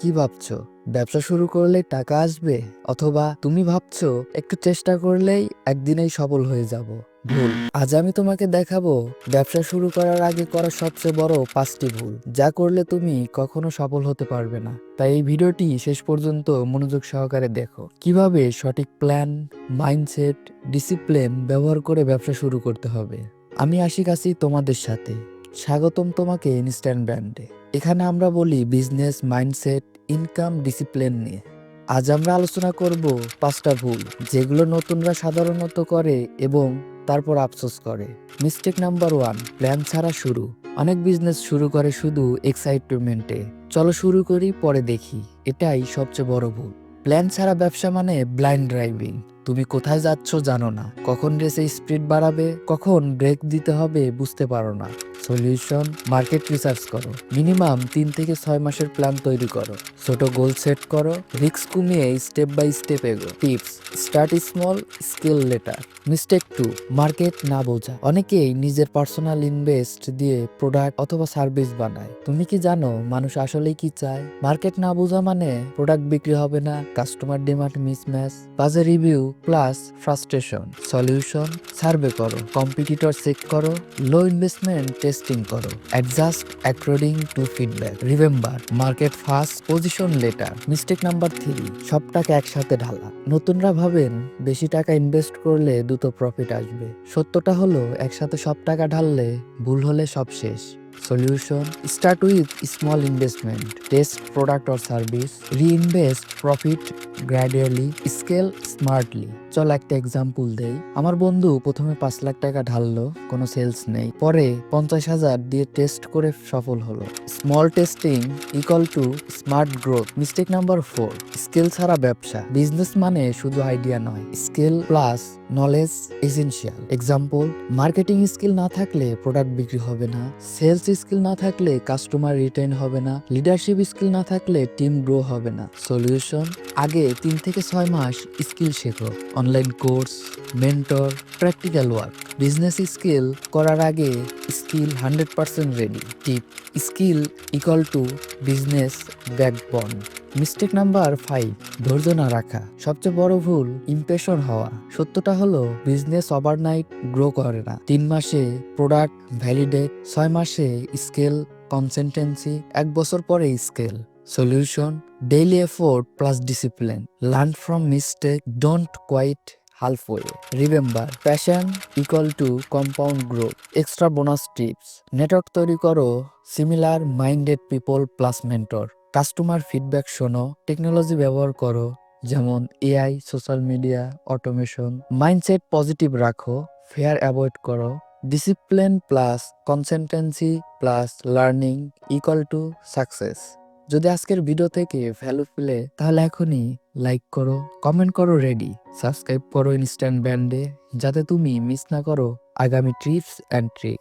কি ভাবছ? ব্যবসা শুরু করলে টাকা আসবে? অথবা তুমি ভাবছ, একটু চেষ্টা করলেই একদিনেই সফল হয়ে যাব? ভুল। আজ আমি তোমাকে দেখাবো, ব্যবসা শুরু করার আগে করা সবচেয়ে বড় পাঁচটি ভুল। যা করলে তুমি কখনো সফল হতে পারবে না। তাই এই ভিডিওটি শেষ পর্যন্ত মনোযোগ সহকারে দেখো। কীভাবে সঠিক প্ল্যান, মাইন্ডসেট, ডিসিপ্লিন ব্যবহার করে ব্যবসা শুরু করতে হবে? আমি আশিক আছি তোমাদের সাথে। স্বাগতম তোমাকে ইনস্ট্যান্ট ব্র্যান্ডে। এখানে আমরা বলি বিজনেস মাইন্ডসেট ইনকাম ডিসিপ্লিন নিয়ে। আজ আমরা আলোচনা করব পাঁচটা ভুল, যেগুলো নতুনরা সাধারণত করে এবং তারপর আফসোস করে। মিস্টেক নাম্বার ওয়ান প্ল্যান ছাড়া শুরু। অনেক বিজনেস শুরু করে শুধু এক্সাইটমেন্টে চলো শুরু করি, পরে দেখি। এটাই সবচেয়ে বড় ভুল। প্ল্যান ছাড়া ব্যবসা মানে ব্লাইন্ড ড্রাইভিং তুমি কোথায় যাচ্ছ জানো না। কখন রেসে স্পিড বাড়াবে, কখন ব্রেক দিতে হবে বুঝতে পারো না। সলিউশন মার্কেট রিসার্চ করো। মিনিমাম তিন থেকে ছয় মাসের প্ল্যান তৈরি করো। ছোট গোল সেট করো রিস্ক কমিয়ে স্টেপ বাই স্টেপ এগো। Tips start small skill later mistake two market না বোঝা। অনেকেই নিজের পার্সোনাল ইনভেস্ট দিয়ে প্রোডাক্ট অথবা সার্ভিস বানায়। তুমি কি জানো মানুষ আসলেই কি চায়? মার্কেট না বোঝা মানে প্রোডাক্ট বিক্রি হবে না কাস্টমার ডিমান্ড মিসম্যাচ বাজে review plus frustration solution survey করো কম্পিটিটর চেক করো লো ইনভেস্টমেন্ট টেস্টিং করো। Adjust according to feedback remember market first position later mistake number three সব টাকা একসাথে ঢালা। নতুনরা ভাবেন বেশি টাকা ইনভেস্ট করলে দ্রুত প্রফিট আসবে। সত্যটা হলো, একসাথে সব টাকা ঢাললে ভুল হলে সব শেষ। Solution start with small investment test product or service reinvest profit gradually scale smartly চল একটা এক্সাম্পল দেই। আমার বন্ধু প্রথমে পাঁচ লাখ টাকা ঢাললো, কোনো সেলস নেই। পরে পঞ্চাশ হাজার দিয়ে টেস্ট করে সফল হলো। Small testing equal to smart growth mistake number four skill ছাড়া ব্যবসা। বিজনেস মানে শুধু আইডিয়া নয় skill plus knowledge essential example marketing skill না থাকলে প্রোডাক্ট বিক্রি হবে না। সেলস স্কিল না থাকলে কাস্টমার রিটেন হবে না। লিডারশিপ স্কিল না থাকলে টিম গ্রো হবে না। সলিউশন আগে তিন থেকে ছয় মাস স্কিল শেখো। Online course mentor practical work business skill করার আগে skill hundred percent ready tip skill equal to business backbone mistake number five ধৈর্য না রাখা। সবচেয়ে বড় ভুল ইমপ্রেশন হওয়া। সত্যটা হলো বিজনেস ওভারনাইট গ্রো করে না। তিন মাসে প্রোডাক্ট ভ্যালিডেট ছয় মাসে স্কেল কনসেন্টেন্সি এক বছর পরে scale solution daily effort plus discipline learn from mistake don't quit halfway. Remember, passion equal to compound growth. Extra bonus tips. Network তৈরি করো similar minded people plus mentor customer feedback শোনো technology ব্যবহার করো যেমন AI social media automation mindset positive রাখো fear avoid করো discipline plus consistency plus learning equal to success যদি আজকের ভিডিও থেকে ভ্যালু পেলে, তাহলে এখনই লাইক করো কমেন্ট করো রেডি সাবস্ক্রাইব করো ইনস্ট্যান্ট ব্যান্ডে যাতে তুমি মিস না করো আগামী ট্রিপস অ্যান্ড ট্রিক